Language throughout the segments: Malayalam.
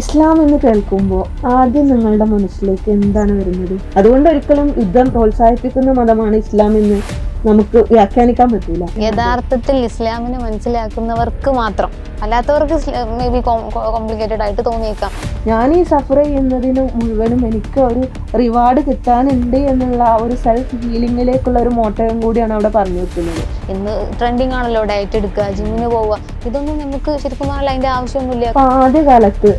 ഇസ്ലാം എന്ന് കേൾക്കുമ്പോൾ ആദ്യം നിങ്ങളുടെ മനസ്സിലേക്ക് എന്താണ് വരുന്നത്? അതുകൊണ്ട് ഒരിക്കലും യുദ്ധം പ്രോത്സാഹിപ്പിക്കുന്ന മതമാണ് ഇസ്ലാം എന്ന്. നമുക്ക് വ്യാഖ്യാനിക്കാൻ പറ്റില്ല യഥാർത്ഥത്തിൽ ഇസ്ലാമിനെ മനസ്സിലാക്കുന്നവർക്ക് മാത്രം. അല്ലാത്തവർക്ക് മേ ബി കോംപ്ലിക്കേറ്റഡ് ആയിട്ട് തോന്നിയേക്കാം. ഞാൻ ഈ സഫർ ചെയ്യുന്നതിന് മുഴുവനും എനിക്ക് ഒരു റിവാർഡ് കിട്ടാനുണ്ട് എന്നുള്ള ആ ഒരു സെൽഫ് ഹീലിംഗിലേക്കുള്ള ഒരു മോട്ടവും കൂടിയാണ് അവിടെ പറഞ്ഞു വെക്കുന്നത്. ഇന്ന് ട്രെൻഡിങ് ആണല്ലോ ഡയറ്റ് എടുക്കുക ജിമ്മിന് പോവുക. ഇതൊന്നും നമുക്ക് ശരിക്കും പറഞ്ഞാൽ അതിന്റെ ആവശ്യമൊന്നുമില്ല. ആദ്യകാലത്ത്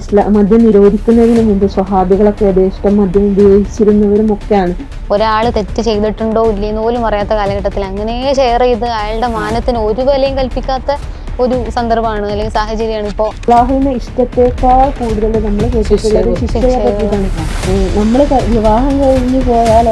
ഇസ്ലാം മദ്യം നിരോധിക്കുന്നതിന് മുമ്പ് സ്വഹാബികളൊക്കെ യഥേഷ്ടം മദ്യം ഉപയോഗിച്ചിരുന്നവരും ഒക്കെയാണ് ഒരാൾ തെറ്റ് ചെയ്തിട്ടുണ്ടോ ഇല്ലേന്ന് പോലും അറിയാത്ത കാലഘട്ടത്തിൽ അങ്ങനെ ഷെയർ ചെയ്ത് അയാളുടെ മാനത്തിന് ഒരു വിലയും കൽപ്പിക്കാത്ത ഒരു സന്ദർഭമാണ് അല്ലെങ്കിൽ സാഹചര്യമാണ് ഇപ്പോൾ അള്ളാഹുവിന്റെ ഇഷ്ടത്തെക്കാൾ കൂടുതൽ നമ്മൾ കേട്ടിട്ടുള്ളത് ശിക്ഷയെ പറ്റിയിട്ടാണ്. നമ്മൾ വിവാഹം കഴിഞ്ഞു പോയാൽ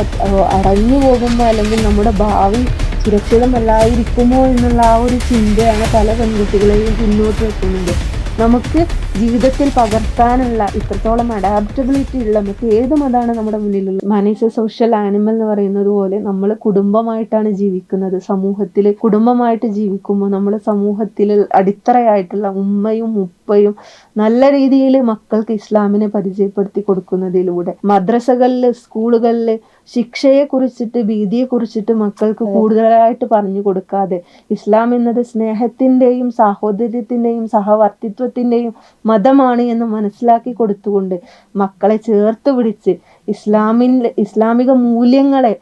അടഞ്ഞു പോകുമ്പോൾ അല്ലെങ്കിൽ നമ്മുടെ ഭാവി സുരക്ഷിതമല്ലായിരിക്കുമോ എന്നുള്ള ആ ഒരു ചിന്തയാണ് പല പെൺകുട്ടികളെയും പിന്നോട്ട് വെക്കുന്നത്. നമുക്ക് ജീവിതത്തിൽ പകർത്താനുള്ള ഇത്രത്തോളം അഡാപ്റ്റബിലിറ്റി ഉള്ള മറ്റ് ഏത് മതമാണ് നമ്മുടെ മുന്നിലുള്ളത്. മനീസ് സോഷ്യൽ ആനിമൽ എന്ന് പറയുന്നത് പോലെ നമ്മൾ കുടുംബമായിട്ടാണ് ജീവിക്കുന്നത്. സമൂഹത്തിൽ കുടുംബമായിട്ട് ജീവിക്കുമ്പോൾ നമ്മൾ സമൂഹത്തിൽ അടിത്തറയായിട്ടുള്ള ഉമ്മയും ഉപ്പയും നല്ല രീതിയിൽ മക്കൾക്ക് ഇസ്ലാമിനെ പരിചയപ്പെടുത്തി കൊടുക്കുന്നതിലൂടെ മദ്രസകളിൽ സ്കൂളുകളിൽ ശിക്ഷയെ കുറിച്ചിട്ട് ഭീതിയെ കുറിച്ചിട്ട് മക്കൾക്ക് കൂടുതലായിട്ട് പറഞ്ഞു കൊടുക്കാതെ ഇസ്ലാം എന്നത് സ്നേഹത്തിന്റെയും സാഹോദര്യത്തിന്റെയും സഹവർത്തിത്വത്തിന്റെയും മതമാണ് എന്ന് മനസ്സിലാക്കി കൊടുത്തുകൊണ്ട് മക്കളെ ചേർത്ത് പിടിച്ച് ഇസ്ലാമിൻ ഇസ്ലാമിക മൂല്യങ്ങളെ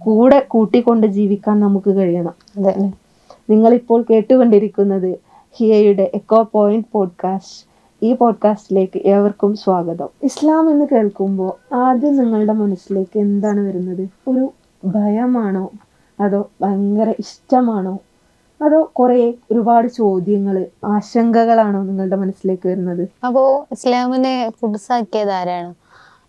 കൂടെ കൂട്ടിക്കൊണ്ട് ജീവിക്കാൻ നമുക്ക് കഴിയണം. അതെ. നിങ്ങളിപ്പോൾ കേട്ടുകൊണ്ടിരിക്കുന്നത് ഹിയയുടെ എക്കോ പോയിന്റ് പോഡ്കാസ്റ്റ് ഈ പോഡ്കാസ്റ്റിലേക്ക് ഏവർക്കും സ്വാഗതം. ഇസ്ലാം എന്ന് കേൾക്കുമ്പോൾ ആദ്യം നിങ്ങളുടെ മനസ്സിലേക്ക് എന്താണ് വരുന്നത്? ഒരു ഭയമാണോ? അതോ ഭയങ്കര ഇഷ്ടമാണോ? അതോ കുറേ ഒരുപാട് ചോദ്യങ്ങൾ ആശങ്കകളാണോ നിങ്ങളുടെ മനസ്സിലേക്ക് വരുന്നത്? അപ്പോ ഇസ്ലാമിനെ കുടുസാക്കിയത് ആരാണ്?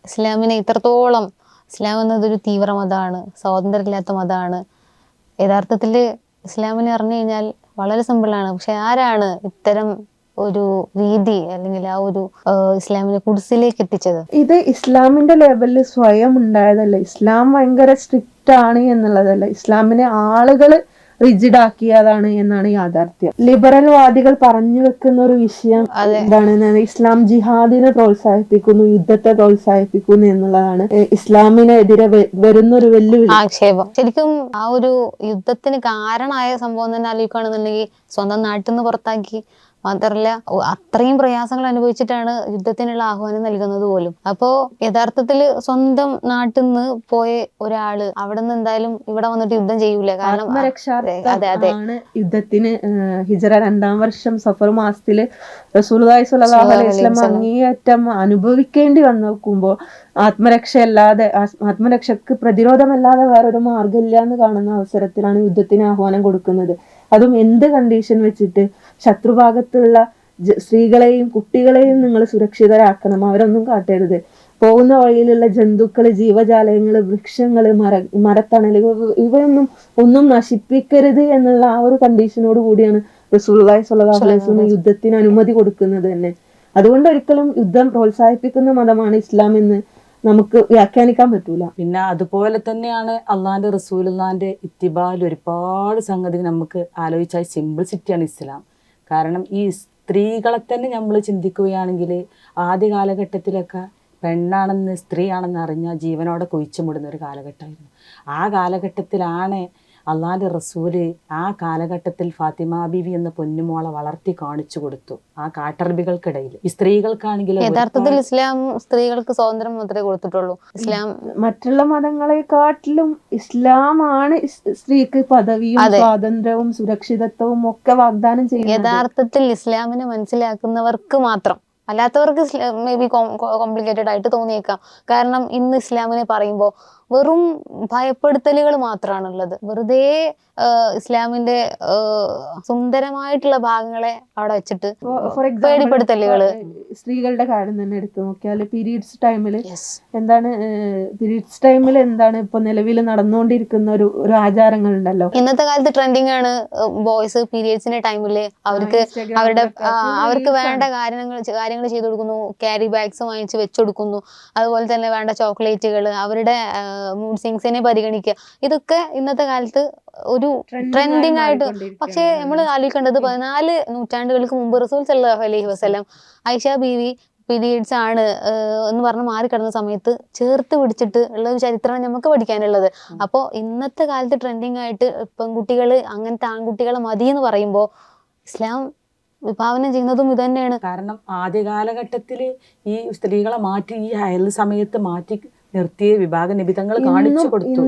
ഇസ്ലാമിനെ ഇത്രത്തോളം ഇസ്ലാം എന്നതൊരു തീവ്ര മതമാണ് സ്വാതന്ത്ര്യമില്ലാത്ത മതമാണ്. യഥാർത്ഥത്തിൽ ഇസ്ലാമിനെ അറിഞ്ഞു കഴിഞ്ഞാൽ വളരെ സിമ്പിളാണ് പക്ഷെ ആരാണ് ഇത്തരം ഒരു രീതി അല്ലെങ്കിൽ ആ ഒരു ഇസ്ലാമിനെ കുടിസിലേക്ക് എത്തിച്ചത്? ഇത് ഇസ്ലാമിന്റെ ലെവലിൽ സ്വയം ഉണ്ടായതല്ല. ഇസ്ലാം ഭയങ്കര സ്ട്രിക്റ്റ് ആണ് എന്നുള്ളതല്ല. ഇസ്ലാമിനെ ആളുകൾ റിജിഡ് ആക്കിയതാണ് എന്നാണ് യാഥാർത്ഥ്യം. ലിബറൽ വാദികൾ പറഞ്ഞു വെക്കുന്ന ഒരു വിഷയം എന്താണ്? ഇസ്ലാം ജിഹാദിനെ പ്രോത്സാഹിപ്പിക്കുന്നു യുദ്ധത്തെ പ്രോത്സാഹിപ്പിക്കുന്നു എന്നുള്ളതാണ്. ഇസ്ലാമിനെതിരെ വരുന്ന ഒരു വെല്ലുവിളി. ആക്ഷേപം. ശരിക്കും ആ ഒരു യുദ്ധത്തിന് കാരണമായ സംഭവം തന്നെ ആലോചിക്കുകയാണെന്നുണ്ടെങ്കിൽ സ്വന്തം നാട്ടിൽ നിന്ന് പുറത്താക്കി മാത്രമല്ല അത്രയും പ്രയാസങ്ങൾ അനുഭവിച്ചിട്ടാണ് യുദ്ധത്തിനുള്ള ആഹ്വാനം നൽകുന്നത് പോലും. അപ്പോ യഥാർത്ഥത്തിൽ സ്വന്തം നാട്ടിൽ നിന്ന് പോയ ഒരാൾ അവിടെ നിന്ന് എന്തായാലും ഇവിടെ വന്നിട്ട് യുദ്ധം ചെയ്യൂല. കാരണം അതെ, അതെ. യുദ്ധത്തിന് ഹിജറ രണ്ടാം വർഷം സഫർ മാസത്തിൽ അലൈഹി അങ്ങേയറ്റം അനുഭവിക്കേണ്ടി വന്നു നോക്കുമ്പോൾ ആത്മരക്ഷയല്ലാതെ ആത്മരക്ഷക്ക് പ്രതിരോധമല്ലാതെ വേറൊരു മാർഗമില്ല എന്ന് കാണുന്ന അവസരത്തിലാണ് യുദ്ധത്തിന് ആഹ്വാനം കൊടുക്കുന്നത്. അതും എന്ത് കണ്ടീഷൻ വെച്ചിട്ട് ശത്രുഭാഗത്തുള്ള സ്ത്രീകളെയും കുട്ടികളെയും നിങ്ങൾ സുരക്ഷിതരാക്കണം. അവരൊന്നും കാട്ടരുത്. പോകുന്ന വഴിയിലുള്ള ജന്തുക്കൾ ജീവജാലങ്ങൾ വൃക്ഷങ്ങൾ മര മരത്തണലുകൾ ഇവയൊന്നും ഒന്നും നശിപ്പിക്കരുത് എന്നുള്ള ആ ഒരു കണ്ടീഷനോട് കൂടിയാണ് അലൈഹി വസല്ലം യുദ്ധത്തിന് അനുമതി കൊടുക്കുന്നത് തന്നെ. അതുകൊണ്ട് ഒരിക്കലും യുദ്ധം പ്രോത്സാഹിപ്പിക്കുന്ന മതമാണ് ഇസ്ലാം എന്ന് നമുക്ക് വ്യാഖ്യാനിക്കാൻ പറ്റൂല. പിന്നെ അതുപോലെ തന്നെയാണ് അള്ളാന്റെ റസൂലുള്ളാന്റെ ഇത്തിബാൽ ഒരുപാട് സംഗതി നമുക്ക് ആലോചിച്ചാൽ സിമ്പിൾ സിറ്റിയാണ് ഇസ്ലാം. കാരണം ഈ സ്ത്രീകളെ തന്നെ നമ്മൾ ചിന്തിക്കുകയാണെങ്കിൽ ആദ്യ കാലഘട്ടത്തിലൊക്കെ പെണ്ണാണെന്ന് സ്ത്രീയാണെന്ന് അറിഞ്ഞാൽ ജീവനോടെ കുഴിച്ചു മൂടുന്ന ഒരു കാലഘട്ടമായിരുന്നു. ആ കാലഘട്ടത്തിലാണ് അള്ളാന്റെ റസൂൽ ആ കാലഘട്ടത്തിൽ ഫാത്തിമ ബീവി എന്ന പൊന്നുമോളെ വളർത്തി കാണിച്ചു കൊടുത്തു ആ കാട്ടറബികൾക്കിടയിൽ. ഈ സ്ത്രീകൾക്കാണെങ്കിൽ യഥാർത്ഥത്തിൽ ഇസ്ലാം സ്ത്രീകൾക്ക് സ്വാതന്ത്ര്യം മാത്രമേ കൊടുത്തിട്ടുള്ളൂ. ഇസ്ലാം മറ്റുള്ള മതങ്ങളെക്കാട്ടിലും ഇസ്ലാമാണ് സ്ത്രീക്ക് പദവിയും സ്വാതന്ത്ര്യവും സുരക്ഷിതത്വവും ഒക്കെ വാഗ്ദാനം ചെയ്യുന്നത്. യഥാർത്ഥത്തിൽ ഇസ്ലാമിനെ മനസ്സിലാക്കുന്നവർക്ക് മാത്രം. അല്ലാത്തവർക്ക് മേ ബി കോംപ്ലിക്കേറ്റഡ് ആയിട്ട് തോന്നിയേക്കാം. കാരണം ഇന്ന് ഇസ്ലാമിനെ പറയുമ്പോൾ വെറും ഭയപ്പെടുത്തലുകൾ മാത്രമാണുള്ളത് വെറുതെ ഇസ്ലാമിന്റെ സുന്ദരമായിട്ടുള്ള ഭാഗങ്ങളെ അവിടെ വെച്ചിട്ട് പേടിപ്പെടുത്തലുകൾ. സ്ത്രീകളുടെ കാര്യം തന്നെ എടുത്തു നോക്കിയാൽ പീരീഡ്സ് ടൈമിൽ എന്താണ് പീരീഡ്സ് ടൈമിൽ എന്താണ് ഇപ്പൊ നിലവിൽ നടന്നുകൊണ്ടിരിക്കുന്ന ഒരു ഒരു ആചാരങ്ങൾ ഉണ്ടല്ലോ ഇന്നത്തെ കാലത്ത് ട്രെൻഡിങ് ആണ് ബോയ്സ് പീരീഡ്സിന്റെ ടൈമിൽ അവർക്ക് അവരുടെ അവർക്ക് വേണ്ട കാര്യങ്ങൾ കാര്യങ്ങൾ ചെയ്തു കൊടുക്കുന്നു. ക്യാരി ബാഗ്സ് വാങ്ങിച്ച് വെച്ചു കൊടുക്കുന്നു. അതുപോലെ തന്നെ വേണ്ട ചോക്ലേറ്റുകൾ അവരുടെ മൂഡ് സിങ്സിനെ പരിഗണിക്കുക. ഇതൊക്കെ ഇന്നത്തെ കാലത്ത് ഒരു ട്രെൻഡിങ് ആയിട്ട് പക്ഷേ നമ്മൾ ആലോചിക്കേണ്ടത് പതിനാല് നൂറ്റാണ്ടുകൾക്ക് മുമ്പ് റസൂൽ സല്ലല്ലാഹു അലൈഹി വസല്ലം ഐഷ ബീവി പീരീഡ്സ് ആണ് എന്ന് പറഞ്ഞ് മാറി കിടന്ന സമയത്ത് ചേർത്ത് പിടിച്ചിട്ട് ഉള്ള ഒരു ചരിത്രമാണ് നമുക്ക് പഠിക്കാനുള്ളത്. അപ്പോൾ ഇന്നത്തെ കാലത്ത് ട്രെൻഡിങ് ആയിട്ട് പെൺകുട്ടികൾ അങ്ങനത്തെ ആൺകുട്ടികളെ മതി എന്ന് പറയുമ്പോൾ ഇസ്ലാം വിഭാവനം ചെയ്യുന്നതും ഇത് തന്നെയാണ് കാരണം ആദ്യ കാലഘട്ടത്തിൽ ഈ സ്ത്രീകളെ മാറ്റി ഈ അയൽ സമയത്ത് മാറ്റി നിർത്തിയ വിഭാഗ നിബിധങ്ങൾ കാണിച്ചു കൊടുത്തു.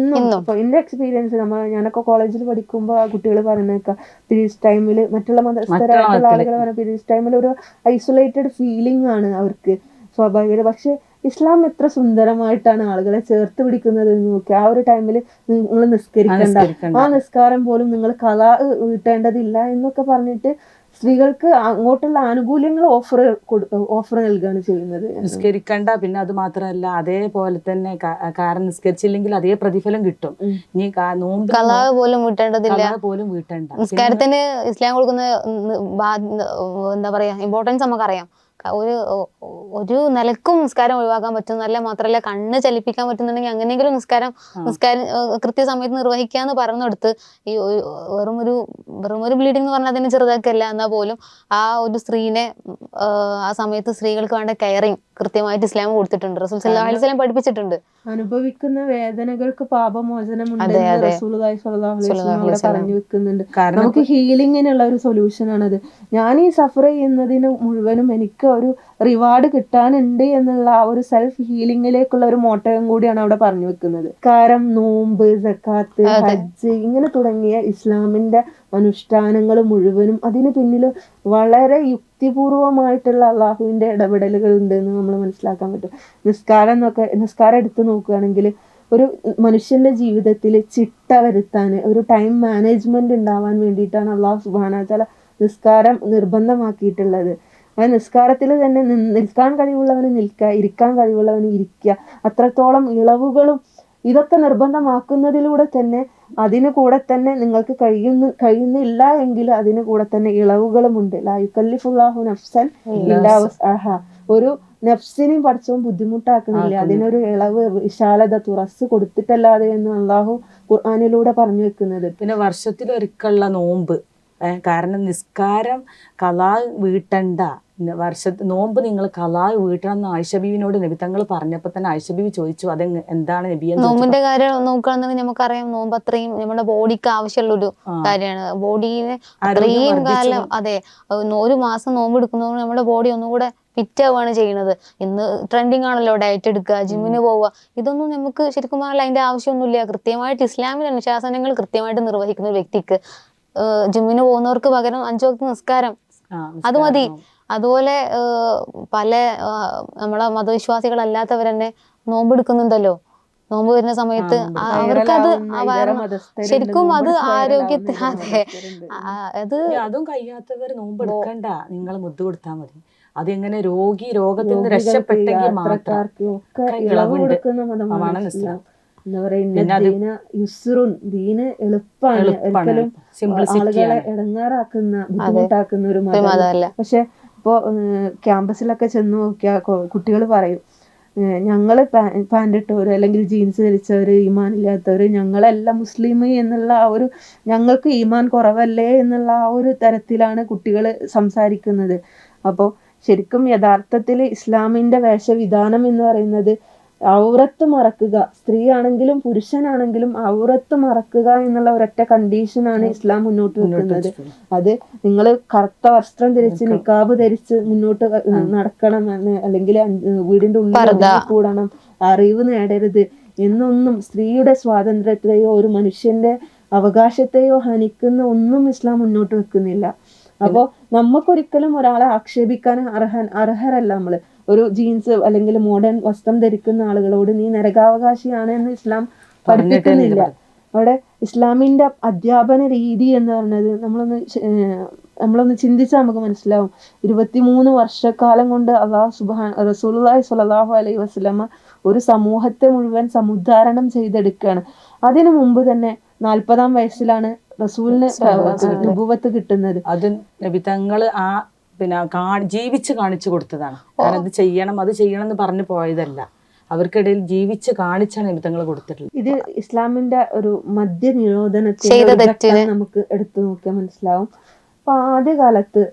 എന്റെ എക്സ്പീരിയൻസ് നമ്മൾ ഞാനൊക്കെ കോളേജിൽ പഠിക്കുമ്പോൾ കുട്ടികൾ പറയുന്നേക്ക പീരീഡ്സ് ടൈമിൽ മറ്റുള്ള മതസ്ഥരായിട്ടുള്ള. ആളുകൾ പറഞ്ഞ പീരീഡ്സ് ടൈമിൽ ഒരു ഐസൊലേറ്റഡ് ഫീലിംഗ് ആണ് അവർക്ക് സ്വാഭാവികത. പക്ഷെ ഇസ്ലാം എത്ര സുന്ദരമായിട്ടാണ് ആളുകളെ ചേർത്ത് പിടിക്കുന്നത് എന്ന് നോക്കി. ആ ഒരു ടൈമിൽ നിങ്ങൾ നിസ്കരിക്കണ്ട. നിസ്കരിക്കണ്ട. ആ നിസ്കാരം പോലും നിങ്ങൾ കഥ വീട്ടേണ്ടതില്ല എന്നൊക്കെ പറഞ്ഞിട്ട് സ്ത്രീകൾക്ക് അങ്ങോട്ടുള്ള ആനുകൂല്യങ്ങൾ ഓഫർ ഓഫർ നൽകുകയാണ് ചെയ്യുന്നത് നിസ്കരിക്കണ്ട പിന്നെ അത് മാത്രമല്ല അതേപോലെ തന്നെ കാരണം നിസ്കരിച്ചില്ലെങ്കിൽ അതേ പ്രതിഫലം കിട്ടും. ഇനി നോമ്പ് കലാവ് പോലും വീട്ടേണ്ടതില്ല. പോലും വീട്ടേണ്ട. നിസ്കാരത്തിന് ഇസ്ലാം കൊടുക്കുന്ന എന്താ പറയാ ഇമ്പോർട്ടൻസ് നമുക്കറിയാം. ഒരു ഒരു നിലക്കും നിസ്കാരം ഒഴിവാക്കാൻ പറ്റുന്നല്ല മാത്രമല്ല കണ്ണ് ചലിപ്പിക്കാൻ പറ്റുന്നുണ്ടെങ്കിൽ അങ്ങനെയെങ്കിലും നിസ്കാരം നിസ്കാരം കൃത്യസമയത്ത് കൃത്യസമയത്ത് നിർവഹിക്കാന്ന് പറഞ്ഞെടുത്ത് ഈ ഒരു- വെറും ഒരു വെറും ഒരു ബ്ലീഡിംഗ് എന്ന് പറഞ്ഞാൽ അതിനെ ചെറുതാക്കല്ല എന്നാൽ പോലും ആ ഒരു സ്ത്രീനെ ആ സമയത്ത് സ്ത്രീകൾക്ക് വേണ്ട കെയറിങ് കൃത്യമായിട്ട് ഇസ്ലാം കൊടുത്തിട്ടുണ്ട്. റസൂൽ സല്ലല്ലാഹു അലൈഹി വസല്ലം പഠിപ്പിച്ചിട്ടുണ്ട്. അനുഭവിക്കുന്ന വേദനകൾക്ക് പാപമോചനം അതെ, ഉണ്ടെന്ന് അതെ. റസൂലുള്ളാഹി സ്വല്ലല്ലാഹു അലൈഹി വസല്ലം പറഞ്ഞു വെക്കുന്നുണ്ട് കാരണം നമുക്ക് ഹീലിംഗിനുള്ള ഒരു സൊല്യൂഷൻ ആണത്. ഞാൻ ഈ സഫർ ചെയ്യുന്നതിന് മുഴുവനും എനിക്ക് ഒരു റിവാർഡ് കിട്ടാനുണ്ട് എന്നുള്ള ആ ഒരു സെൽഫ് ഹീലിംഗിലേക്കുള്ള ഒരു മോട്ടകം കൂടിയാണ് അവിടെ പറഞ്ഞു വെക്കുന്നത്. കാരം നോമ്പ് സക്കാത്ത് ഹജ്ജ് ഇങ്ങനെ തുടങ്ങിയ ഇസ്ലാമിന്റെ അനുഷ്ഠാനങ്ങൾ മുഴുവനും അതിന് പിന്നിൽ വളരെ യുക്തിപൂർവമായിട്ടുള്ള അള്ളാഹുവിന്റെ ഇടപെടലുകൾ ഉണ്ട് എന്ന് നമ്മൾ മനസ്സിലാക്കാൻ പറ്റും. നിസ്കാരം എന്നൊക്കെ നിസ്കാരം എടുത്തു നോക്കുകയാണെങ്കിൽ ഒരു മനുഷ്യന്റെ ജീവിതത്തിൽ ചിട്ട വരുത്താൻ ഒരു ടൈം മാനേജ്മെന്റ് ഉണ്ടാവാൻ വേണ്ടിയിട്ടാണ് അള്ളാഹു സുബാന നിസ്കാരം നിർബന്ധമാക്കിയിട്ടുള്ളത്. ആ നിസ്കാരത്തിൽ തന്നെ നിൽക്കാൻ കഴിവുള്ളവന് നിൽക്കുക ഇരിക്കാൻ കഴിവുള്ളവന് ഇരിക്കുക അത്രത്തോളം ഇളവുകളും ഇതൊക്കെ നിർബന്ധമാക്കുന്നതിലൂടെ തന്നെ അതിന് കൂടെ തന്നെ നിങ്ങൾക്ക് കഴിയുന്ന കഴിയുന്നില്ല എങ്കിൽ അതിന് കൂടെ തന്നെ ഇളവുകളുമുണ്ട്. ഉണ്ട് യുക്കല്ലിഫുല്ലാഹു നഫ്സൻ. ഒരു നഫ്സിനെയും പഠിച്ചവും ബുദ്ധിമുട്ടാക്കുന്നില്ല. അതിനൊരു ഇളവ് വിശാലത തുറസ് കൊടുത്തിട്ടല്ലാതെ എന്ന് അള്ളാഹു ഖുർആാനിലൂടെ പറഞ്ഞു വെക്കുന്നത്. പിന്നെ വർഷത്തിലൊരിക്കലുള്ള നോമ്പ്. കാരണം നിസ്കാരം കലാ വീട്ടണ്ട. വർഷ നോമ്പ് നിങ്ങൾ കലാ വീട്ടണം എന്ന് ആയിഷബീവിനോട് നബി തങ്ങൾ പറഞ്ഞപ്പോൾ തന്നെ ആയിഷബീവി ചോദിച്ചു അത് എന്താണ് നബി നോമ്പിന്റെ കാര്യം നോക്കുകയാണെന്നുണ്ടെങ്കിൽ നമുക്കറിയാം നോമ്പ് അത്രയും നമ്മുടെ ബോഡിക്ക് ആവശ്യമുള്ള ഒരു കാര്യമാണ്. ബോഡിന് അത്രയും കാലം അതെ ഒരു മാസം നോമ്പ് എടുക്കുന്നതുകൊണ്ട് നമ്മുടെ ബോഡി ഒന്നുകൂടെ ഫിറ്റ് ആവുകയാണ് ചെയ്യുന്നത്. ഇന്ന് ട്രെൻഡിങ് ആണല്ലോ ഡയറ്റ് എടുക്കുക ജിമ്മിന് പോവുക. ഇതൊന്നും നമുക്ക് ശരിക്കും പറഞ്ഞാൽ അതിന്റെ ആവശ്യമൊന്നുമില്ല. കൃത്യമായിട്ട് ഇസ്ലാമിലെ അനുശാസനങ്ങൾ കൃത്യമായിട്ട് നിർവഹിക്കുന്ന ഒരു വ്യക്തിക്ക് ജിമ്മിന് പോകുന്നവർക്ക് പകരം അഞ്ചു വക്ത നിസ്കാരം. അത് മതി. അതുപോലെ പല നമ്മളെ മതവിശ്വാസികളല്ലാത്തവർ തന്നെ നോമ്പ് എടുക്കുന്നുണ്ടല്ലോ നോമ്പ് വരുന്ന സമയത്ത് അവർക്കത് ശരിക്കും അത് ആരോഗ്യത്തിൽ ആരോഗ്യത്തെ അതെ. അത് അതും കഴിയാത്തവർ നോമ്പ് എടുക്കണ്ട നിങ്ങൾ മുദ്ദ കൊടുത്താൽ മതി. അതെങ്ങനെ രോഗി രോഗത്തിൽ നിന്ന് രക്ഷപ്പെട്ടെങ്കിൽ മാത്രം ഒക്കെ ഒക്കെ ഇളവ് ഇളവുണ്ട്. അത് ദീന് എളുപ്പമാണ് സിംപ്ലിസിറ്റി ആളുകളെ ഇടങ്ങാറാക്കുന്ന ബുദ്ധിമുട്ടാക്കുന്ന ഒരു മതം മതമല്ല. പക്ഷെ ഇപ്പോ ക്യാമ്പസിലൊക്കെ ചെന്ന് നോക്കിയാൽ കുട്ടികൾ പറയും ഞങ്ങൾ പാന്റ് ഇട്ടവർ അല്ലെങ്കിൽ ജീൻസ് ധരിച്ചവർ ഈമാൻ ഇല്ലാത്തവര് ഞങ്ങളെല്ലാം മുസ്ലിം എന്നുള്ള ആ ഒരു ഞങ്ങൾക്ക് ഈമാൻ കുറവല്ലേ എന്നുള്ള ആ ഒരു തരത്തിലാണ് കുട്ടികൾ സംസാരിക്കുന്നത്. അപ്പോൾ ശരിക്കും യഥാർത്ഥത്തിൽ ഇസ്ലാമിന്റെ വേഷവിധാനം എന്ന് പറയുന്നത് ഔറത്ത് മറക്കുക. സ്ത്രീ ആണെങ്കിലും പുരുഷനാണെങ്കിലും ഔറത്ത് മറക്കുക എന്നുള്ള ഒരൊറ്റ കണ്ടീഷനാണ് ഇസ്ലാം മുന്നോട്ട് വെക്കുന്നത്. അത് നിങ്ങൾ കറുത്ത വസ്ത്രം ധരിച്ച് നിക്കാബ് ധരിച്ച് മുന്നോട്ട് നടക്കണം എന്ന് അല്ലെങ്കിൽ വീടിന്റെ ഉള്ളിൽ. കൂടണം അറിവ് നേടരുത് എന്നൊന്നും സ്ത്രീയുടെ സ്വാതന്ത്ര്യത്തെയോ ഒരു മനുഷ്യന്റെ അവകാശത്തെയോ ഹനിക്കുന്ന ഒന്നും ഇസ്ലാം മുന്നോട്ട് വെക്കുന്നില്ല. അപ്പോ നമുക്കൊരിക്കലും ഒരാളെ ആക്ഷേപിക്കാൻ അർഹൻ അർഹരല്ല നമ്മൾ. ഒരു ജീൻസ് അല്ലെങ്കിൽ മോഡേൺ വസ്ത്രം ധരിക്കുന്ന ആളുകളോട് നീ നരകാവകാശിയാണ് എന്ന് ഇസ്ലാം പഠിപ്പിക്കുന്നില്ല. അവിടെ ഇസ്ലാമിന്റെ അധ്യാപന രീതി എന്ന് പറഞ്ഞത് നമ്മളൊന്ന് നമ്മളൊന്ന് ചിന്തിച്ചാൽ നമുക്ക് മനസ്സിലാവും. ഇരുപത്തിമൂന്ന് വർഷക്കാലം കൊണ്ട് അള്ളാഹു സുബാൻ റസൂലി സ്വല്ലല്ലാഹു അലൈഹി വസല്ലമ ഒരു സമൂഹത്തെ മുഴുവൻ സമുദ്ധാരണം ചെയ്തെടുക്കുകയാണ്. അതിനു മുമ്പ് തന്നെ നാൽപ്പതാം വയസ്സിലാണ് റസൂലിന് നുബുവത്ത് കിട്ടുന്നത്. അത് നബി തങ്ങൾ ആ പിന്നെ ജീവിച്ച് കാണിച്ചു കൊടുത്തതാണ്. കാരണം ഇത് ചെയ്യണം അത് ചെയ്യണം എന്ന് പറഞ്ഞു പോയതല്ല. അവർക്കിടയിൽ ജീവിച്ച് കാണിച്ചാണ് നിമിത്തങ്ങൾ കൊടുത്തിട്ടുള്ളത്. ഇത് ഇസ്ലാമിന്റെ ഒരു മദ്യ നിരോധനത്തിന് നമുക്ക് എടുത്തു നോക്കിയാൽ മനസ്സിലാവും. അപ്പൊ ആദ്യകാലത്ത്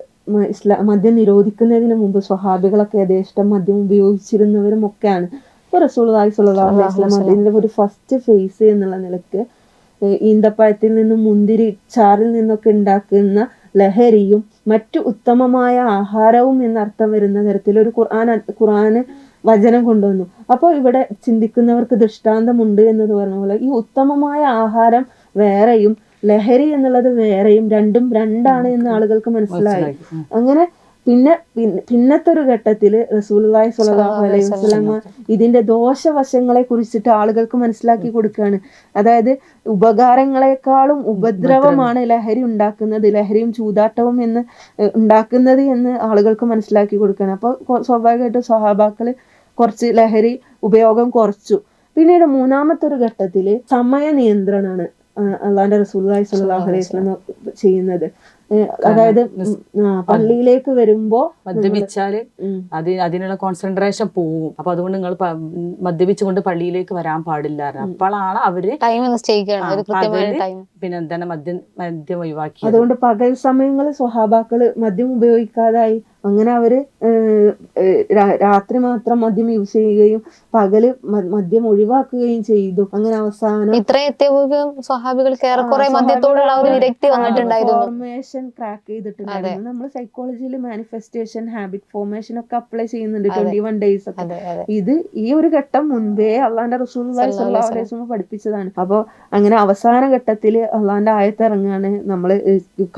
ഇസ്ലാം മദ്യം നിരോധിക്കുന്നതിന് മുമ്പ് സ്വഹാബികളൊക്കെ യഥേഷ്ടം മദ്യം ഉപയോഗിച്ചിരുന്നവരും ഒക്കെയാണ് ഇപ്പൊ വസല്ലം അതിന്റെ ഒരു ഫസ്റ്റ് ഫേസ് എന്നുള്ള നിലയ്ക്ക് ഈന്തപ്പഴത്തിൽ നിന്നും മുന്തിരി ചാറിൽ നിന്നൊക്കെ ഉണ്ടാക്കുന്ന ലഹരിയും മറ്റു ഉത്തമമായ ആഹാരവും എന്നർത്ഥം വരുന്ന തരത്തിൽ ഒരു ഖുർആൻ ഖുർആന് വചനം കൊണ്ടുവന്നു. അപ്പോൾ ഇവിടെ ചിന്തിക്കുന്നവർക്ക് ദൃഷ്ടാന്തമുണ്ട് എന്നത് പറഞ്ഞ പോലെ ഈ ഉത്തമമായ ആഹാരം വേറെയും ലഹരി എന്നുള്ളത് വേറെയും രണ്ടും രണ്ടാണ് എന്ന് ആളുകൾക്ക് മനസ്സിലായി. മനസ്സിലായി. അങ്ങനെ പിന്നെ പിന്നെ- പിന്നത്തെ ഒരു ഘട്ടത്തിൽ റസൂലുള്ളാഹി സ്വല്ലല്ലാഹു അലൈഹി വസല്ലമ ഇതിന്റെ ദോഷവശങ്ങളെ കുറിച്ചിട്ട് ആളുകൾക്ക് മനസ്സിലാക്കി കൊടുക്കുകയാണ് അതായത് ഉപകാരങ്ങളെക്കാളും ഉപദ്രവമാണ് ലഹരി ഉണ്ടാക്കുന്നത്. ലഹരിയും ചൂതാട്ടവും എന്ന് ഉണ്ടാക്കുന്നത് എന്ന് ആളുകൾക്ക് മനസ്സിലാക്കി കൊടുക്കുകയാണ് അപ്പോൾ സ്വാഭാവികമായിട്ടും സ്വഹാബാക്കൾ കുറച്ച് ലഹരി ഉപയോഗം കുറച്ചു. പിന്നീട് മൂന്നാമത്തെ ഒരു ഘട്ടത്തിൽ സമയ നിയന്ത്രണമാണ് അള്ളാന്റെ റസൂലുള്ളാഹി സ്വല്ലല്ലാഹു അലൈഹി വസല്ലമ ചെയ്യുന്നത്. അതായത് പള്ളിയിലേക്ക് വരുമ്പോ മദ്യപിച്ചാൽ. അത് അതിനുള്ള കോൺസെൻട്രേഷൻ പോവും. അപ്പൊ അതുകൊണ്ട് നിങ്ങൾ മദ്യപിച്ചുകൊണ്ട് പള്ളിയിലേക്ക് വരാൻ പാടില്ല അപ്പോഴാണ് അവർ ടൈം നിശ്ചയിക്കുകയാണ് ഒരു ആ, ടൈം പിന്നെ എന്താണ് മദ്യം മദ്യം ഒഴിവാക്കി അതുകൊണ്ട് പകൽ സമയങ്ങളിൽ സ്വഹാബാക്കൾ മദ്യം ഉപയോഗിക്കാതായി. അങ്ങനെ രാ- രാത്രി മാത്രം മദ്യം യൂസ് ചെയ്യുകയും പകൽ മദ്യം ഒഴിവാക്കുകയും ചെയ്തു. അങ്ങനെ അവസാനം ഇത്രയും എത്തിയപ്പോഴും സ്വഹാബികൾക്ക് ഏറെക്കുറെ മദ്യത്തോടുള്ള ആ ഒരു വിരക്തി വന്നിട്ടുണ്ടായിരുന്നു. ഫോർമേഷൻ ക്രാക്ക് ചെയ്തിട്ടുണ്ടായിരുന്നു. നമ്മൾ സൈക്കോളജിയിൽ മാനിഫെസ്റ്റേഷൻ ഹാബിറ്റ് ഫോർമേഷൻ ഒക്കെ അപ്ലൈ ചെയ്യുന്നുണ്ട്. ട്വന്റി വൺ ഡേയ്സ് ഒക്കെ. ഇത് ഈ ഒരു ഘട്ടം മുൻപേ അള്ളാന്റെ റസൂൽ അലൈഹി പഠിപ്പിച്ചതാണ്. അപ്പോൾ അങ്ങനെ അവസാന ഘട്ടത്തിൽ അള്ളാന്റെ ആയത്തിറങ്ങാണ്. നമ്മൾ നമ്മൾ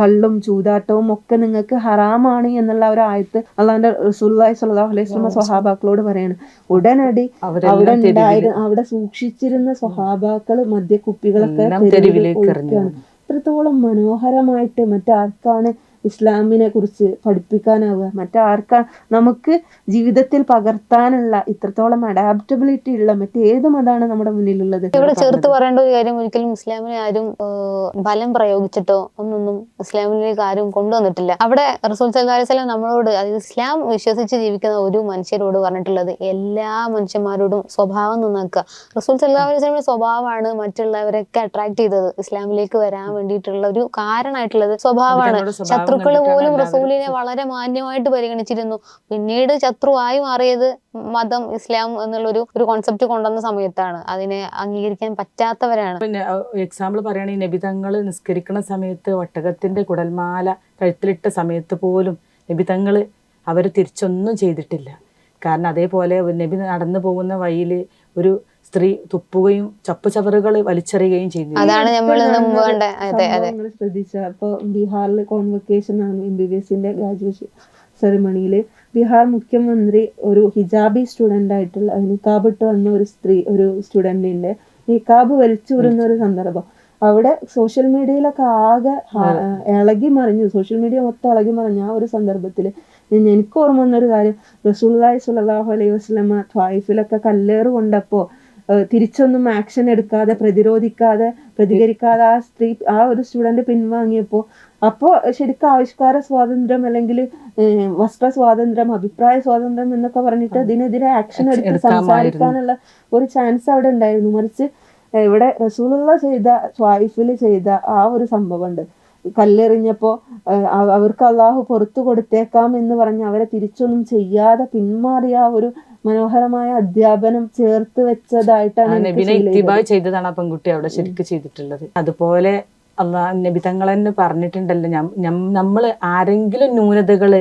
കള്ളും ചൂതാട്ടവും ഒക്കെ നിങ്ങൾക്ക് ഹറാമാണ് എന്നുള്ള ഒരു ആയത്ത് അള്ളാന്റെ റസൂല്ലി സല്ലല്ലാഹു അലൈഹി വസല്ലം സ്വഹാബാക്കളോട് പറയാണ് ഉടനടി അവിടെ ഉണ്ടായിരുന്ന അവിടെ സൂക്ഷിച്ചിരുന്ന സ്വഹാബാക്കൾ മദ്യക്കുപ്പികളൊക്കെ. ഇത്രത്തോളം മനോഹരമായിട്ട് മറ്റാർക്കാണ് ഇസ്ലാമിനെ കുറിച്ച് പഠിപ്പിക്കാനാവുക. മറ്റാർക്കാ നമുക്ക് ജീവിതത്തിൽ പകർത്താനുള്ള ഇത്രത്തോളം അഡാപ്റ്റബിലിറ്റി ഉള്ള മറ്റേത് മതാണ് നമ്മുടെ മുന്നിലുള്ളത്. ഇവിടെ ചേർത്ത് പറയേണ്ട ഒരു കാര്യം ഒരിക്കലും ഇസ്ലാമിനെ ആരും ബലം പ്രയോഗിച്ചിട്ടോ ഒന്നൊന്നും ഇസ്ലാമിലേക്ക് ആരും കൊണ്ടുവന്നിട്ടില്ല. അവിടെ റസൂൽ സല്ലല്ലാഹു അലൈഹി വസല്ലം നമ്മളോട് അതായത് ഇസ്ലാം വിശ്വസിച്ച് ജീവിക്കുന്ന ഒരു മനുഷ്യരോട് പറഞ്ഞിട്ടുള്ളത് എല്ലാ മനുഷ്യന്മാരോടും സ്വഭാവം നന്നാക്കുക. റസൂൽ സല്ലല്ലാഹു അലൈഹി സ്വഭാവമാണ് മറ്റുള്ളവരൊക്കെ അട്രാക്ട് ചെയ്തത്. ഇസ്ലാമിലേക്ക് വരാൻ വേണ്ടിയിട്ടുള്ള ഒരു കാരണമായിട്ടുള്ളത് സ്വഭാവമാണ്. സ്വഭാവം ശത്രുക്കൾ പോലും റസൂലിനെ വളരെ മാന്യമായിട്ട് പരിഗണിച്ചിരുന്നു. പിന്നീട് ശത്രുവായി മാറിയത് മതം ഇസ്ലാം എന്നുള്ളൊരു ഒരു കോൺസെപ്റ്റ് കൊണ്ടുവന്ന സമയത്താണ്. അതിനെ അംഗീകരിക്കാൻ പറ്റാത്തവരാണ്. പിന്നെ എക്സാമ്പിൾ പറയുകയാണെങ്കിൽ നബിതങ്ങൾ നിസ്കരിക്കുന്ന സമയത്ത് ഒട്ടകത്തിന്റെ കുടൽമാല കഴുത്തിലിട്ട സമയത്ത് പോലും നബിതങ്ങൾ അവർ തിരിച്ചൊന്നും ചെയ്തിട്ടില്ല. കാരണം അതേപോലെ നബി നടന്നു പോകുന്ന വഴിയിൽ ഒരു സ്ത്രീ തുപ്പുകയും ചപ്പു ചവറുകൾ വലിച്ചെറിയുകയും ചെയ്യുന്നു അതാണ് നമ്മൾ മുമ്പ് ശ്രദ്ധിച്ച. അപ്പൊ ബീഹാറിൽ കോൺവൊക്കേഷൻ ആണ് എം ബി ബി എസിന്റെ ഗ്രാജുവേഷൻ സെറിമണിയിൽ ബീഹാർ മുഖ്യമന്ത്രി ഒരു ഹിജാബി സ്റ്റുഡന്റ് ആയിട്ടുള്ള നിക്കാബ് ഇട്ട് വന്ന ഒരു സ്ത്രീ ഒരു സ്റ്റുഡന്റിന്റെ നിക്കാബ് വലിച്ചൂരുന്ന ഒരു സന്ദർഭം. അവിടെ സോഷ്യൽ മീഡിയയിലൊക്കെ ആകെ ഇളകി മറിഞ്ഞു. സോഷ്യൽ മീഡിയ മൊത്തം ഇളകി മറിഞ്ഞു. ആ ഒരു സന്ദർഭത്തിൽ എനിക്ക് ഓർമ്മ വന്നൊരു കാര്യം. റസൂൽ സ്വല്ലല്ലാഹു അലൈഹി വസ്ലമ ത്വായിഫിലൊക്കെ കല്ലേറ് കൊണ്ടപ്പോ ഏഹ് തിരിച്ചൊന്നും ആക്ഷൻ എടുക്കാതെ പ്രതിരോധിക്കാതെ പ്രതികരിക്കാതെ ആ സ്ത്രീ ആ ഒരു സ്റ്റുഡന്റ് പിൻവാങ്ങിയപ്പോൾ അപ്പോൾ ശരിക്കും ആവിഷ്കാര സ്വാതന്ത്ര്യം അല്ലെങ്കിൽ വസ്ത്ര സ്വാതന്ത്ര്യം അഭിപ്രായ സ്വാതന്ത്ര്യം എന്നൊക്കെ പറഞ്ഞിട്ട് അതിനെതിരെ ആക്ഷൻ എടുത്ത് സംസാരിക്കാനുള്ള ഒരു ചാൻസ് അവിടെ ഉണ്ടായിരുന്നു. മറിച്ച് ഇവിടെ റസൂലുള്ള ചെയ്ത സ്വായിഫിൽ ചെയ്ത ആ ഒരു സംഭവമുണ്ട്. കല്ലെറിഞ്ഞപ്പോ അവർക്ക് അള്ളാഹു പുറത്തു കൊടുത്തേക്കാം എന്ന് പറഞ്ഞ് അവരെ തിരിച്ചൊന്നും ചെയ്യാതെ പിന്മാറിയ ആ ഒരു മനോഹരമായ അധ്യാപനം ചേർത്ത് വെച്ചതായിട്ടാണ് ആ നബിനെ ഇത്തിബായ് ചെയ്തതാണ് ആ പെൺകുട്ടി അവിടെ ശരിക്കും ചെയ്തിട്ടുള്ളത്. അതുപോലെ അള്ളാ നബി തങ്ങൾ തന്നെ പറഞ്ഞിട്ടുണ്ടല്ലോ നമ്മൾ ആരെങ്കിലും ന്യൂനതകൾ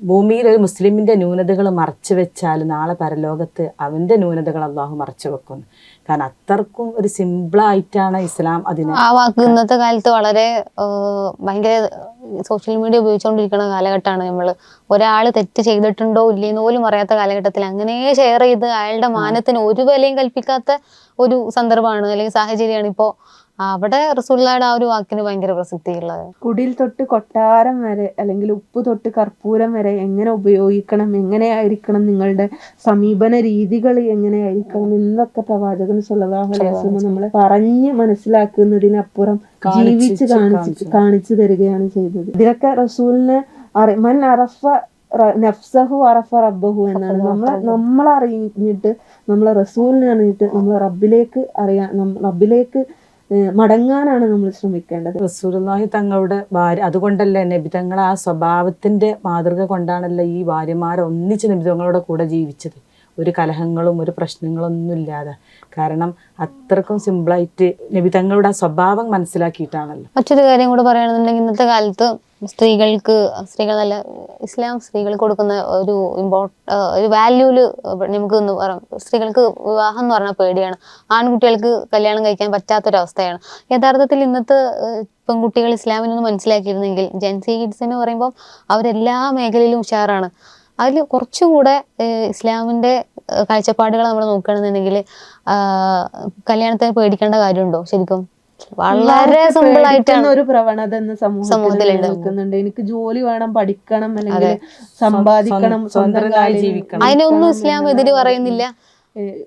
ഭൂമിയിൽ ഒരു മുസ്ലിമിന്റെ ന്യൂനതകൾ മറച്ചു വെച്ചാൽ നാളെ പരലോകത്ത് അവന്റെ ന്യൂനതകൾ അള്ളാഹു മറച്ചു വെക്കുന്നു. കാരണം അത്രക്കും ഒരു സിമ്പിളായിട്ടാണ് ഇസ്ലാം അതിനെ ആ വാക്ക് ഇന്നത്തെ കാലത്ത് വളരെ ഭയങ്കര സോഷ്യൽ മീഡിയ ഉപയോഗിച്ചുകൊണ്ടിരിക്കുന്ന കാലഘട്ടമാണ് നമ്മൾ ഒരാൾ തെറ്റ് ചെയ്തിട്ടുണ്ടോ ഇല്ലേന്ന് പോലും അറിയാത്ത കാലഘട്ടത്തിൽ അങ്ങനെ ഷെയർ ചെയ്ത് അയാളുടെ മാനത്തിന് ഒരു വിലയും കൽപ്പിക്കാത്ത ഒരു സന്ദർഭമാണ് അല്ലെങ്കിൽ സാഹചര്യമാണ് ഇപ്പോ അവിടെ റസൂള്ളയുടെ ആ ഒരു വാക്കിന് ഭയങ്കര പ്രസക്തിയുള്ളത്. കുടിൽ തൊട്ട് കൊട്ടാരം വരെ അല്ലെങ്കിൽ ഉപ്പ് തൊട്ട് കർപ്പൂരം വരെ എങ്ങനെ ഉപയോഗിക്കണം എങ്ങനെയായിരിക്കണം നിങ്ങളുടെ സമീപന രീതികൾ എങ്ങനെയായിരിക്കണം എന്നൊക്കെ പ്രവാചകൻ വസല്ലം നമ്മളെ പറഞ്ഞ് മനസ്സിലാക്കുന്നതിനപ്പുറം ജീവിച്ച് കാണിച്ച്. കാണിച്ചു തരികയാണ് ചെയ്തത്. ഇതിലൊക്കെ റസൂലിനെ അറി- മൻ അറഫ നഫ്സഹു അറഫ റബ്ബഹു എന്നാണ്. നമ്മളെ നമ്മളറിഞ്ഞിട്ട് നമ്മളെ റസൂലിനെ അറിഞ്ഞിട്ട് നമ്മളെ റബ്ബിലേക്ക് അറിയാൻ റബ്ബിലേക്ക് മടങ്ങാനാണ് നമ്മൾ ശ്രമിക്കേണ്ടത്. റസൂലുള്ളാഹി തങ്ങളുടെ ഭാര്യ അതുകൊണ്ടല്ലേ നബി തങ്ങൾ ആ സ്വഭാവത്തിന്റെ മാതൃക കൊണ്ടാണല്ലോ ഈ ഭാര്യമാരെ ഒന്നിച്ച് നബി തങ്ങളുടെ കൂടെ ജീവിച്ചത്. ഒരു കലഹങ്ങളും ഒരു പ്രശ്നങ്ങളൊന്നും ഇല്ലാതെ. കാരണം അത്രക്കും സിമ്പിളായിട്ട് നബി തങ്ങളുടെ ആ സ്വഭാവം മനസ്സിലാക്കിയിട്ടാണല്ലോ. മറ്റൊരു കാര്യം കൂടെ പറയുകയാണെന്നുണ്ടെങ്കിൽ ഇന്നത്തെ കാലത്ത് സ്ത്രീകൾക്ക് സ്ത്രീകൾ നല്ല ഇസ്ലാം സ്ത്രീകൾ കൊടുക്കുന്ന ഒരു ഇമ്പോർട്ട് ഒരു വാല്യൂൽ നമുക്ക് ഒന്ന് പറയാം സ്ത്രീകൾക്ക് വിവാഹം എന്ന് പറഞ്ഞാൽ പേടിയാണ്. ആൺകുട്ടികൾക്ക് കല്യാണം കഴിക്കാൻ പറ്റാത്തൊരവസ്ഥയാണ്. യഥാർത്ഥത്തിൽ ഇന്നത്തെ പെൺകുട്ടികൾ ഇസ്ലാമിനൊന്ന് മനസ്സിലാക്കിയിരുന്നെങ്കിൽ ജെൻസി കിഡ്സ് എന്ന് പറയുമ്പോൾ അവരെല്ലാ മേഖലയിലും ഉഷാറാണ്. അതിൽ കുറച്ചും കൂടെ ഏഹ്, ഇസ്ലാമിന്റെ കാഴ്ചപ്പാടുകൾ നമ്മൾ നോക്കുകയാണെന്നുണ്ടെങ്കിൽ കല്യാണത്തിന് പേടിക്കേണ്ട കാര്യമുണ്ടോ ശരിക്കും? വളരെ സിമ്പിൾ ആയിട്ടാണ് ഒരു പ്രവണത എന്ന് സമൂഹത്തിൽ. നിൽക്കുന്നുണ്ട് എനിക്ക് ജോലി വേണം പഠിക്കണം അല്ലെങ്കിൽ സമ്പാദിക്കണം സ്വന്തം ജീവിക്കണം. അതിനൊന്നും ഇസ്ലാം എതിര് പറയുന്നില്ല.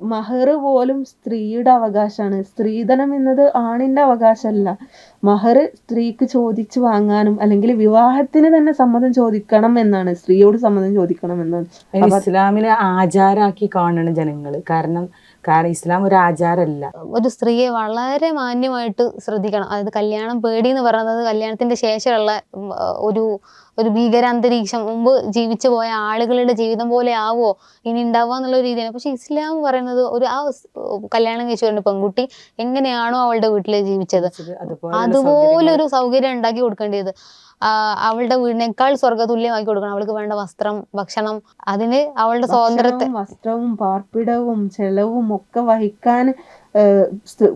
മഹർ പോലും സ്ത്രീയുടെ അവകാശമാണ്. സ്ത്രീധനം എന്നത് ആണിന്റെ അവകാശമല്ല. മഹർ സ്ത്രീക്ക് ചോദിച്ചു വാങ്ങാനും അല്ലെങ്കിൽ വിവാഹത്തിന് തന്നെ സമ്മതം ചോദിക്കണം എന്നാണ്. സ്ത്രീയോട് സമ്മതം ചോദിക്കണം എന്നാണ്. ഇസ്ലാമിനെ ആചാരാക്കി കാണണം ജനങ്ങൾ. കാരണം കാരണം ഇസ്ലാം ഒരു ആചാരമല്ല. ഒരു സ്ത്രീയെ വളരെ മാന്യമായിട്ട് ശ്രദ്ധിക്കണം. അതായത് കല്യാണം പേടി എന്ന് പറയുന്നത് കല്യാണത്തിന്റെ ശേഷമുള്ള ഒരു ഒരു ഭീകരാന്തരീക്ഷം. മുമ്പ് ജീവിച്ചു പോയ ആളുകളുടെ ജീവിതം പോലെ ആവോ ഇനി ഉണ്ടാവുക എന്നുള്ള രീതിയാണ്. പക്ഷെ ഇസ്ലാം പറയുന്നത് ഒരു ആ കല്യാണം കഴിച്ചു വരുന്ന പെൺകുട്ടി എങ്ങനെയാണോ അവളുടെ വീട്ടിൽ ജീവിച്ചത്. അതുപോലെ ഒരു സൗകര്യം ഉണ്ടാക്കി കൊടുക്കേണ്ടത് അവളുടെ വീടിനേക്കാൾ സ്വർഗതുല്യമാക്കി കൊടുക്കണം. അവൾക്ക് വേണ്ട വസ്ത്രം ഭക്ഷണം അതിന് അവളുടെ സ്വാതന്ത്ര്യത്തെ വസ്ത്രവും പാർപ്പിടവും ചെലവും ഒക്കെ വഹിക്കാൻ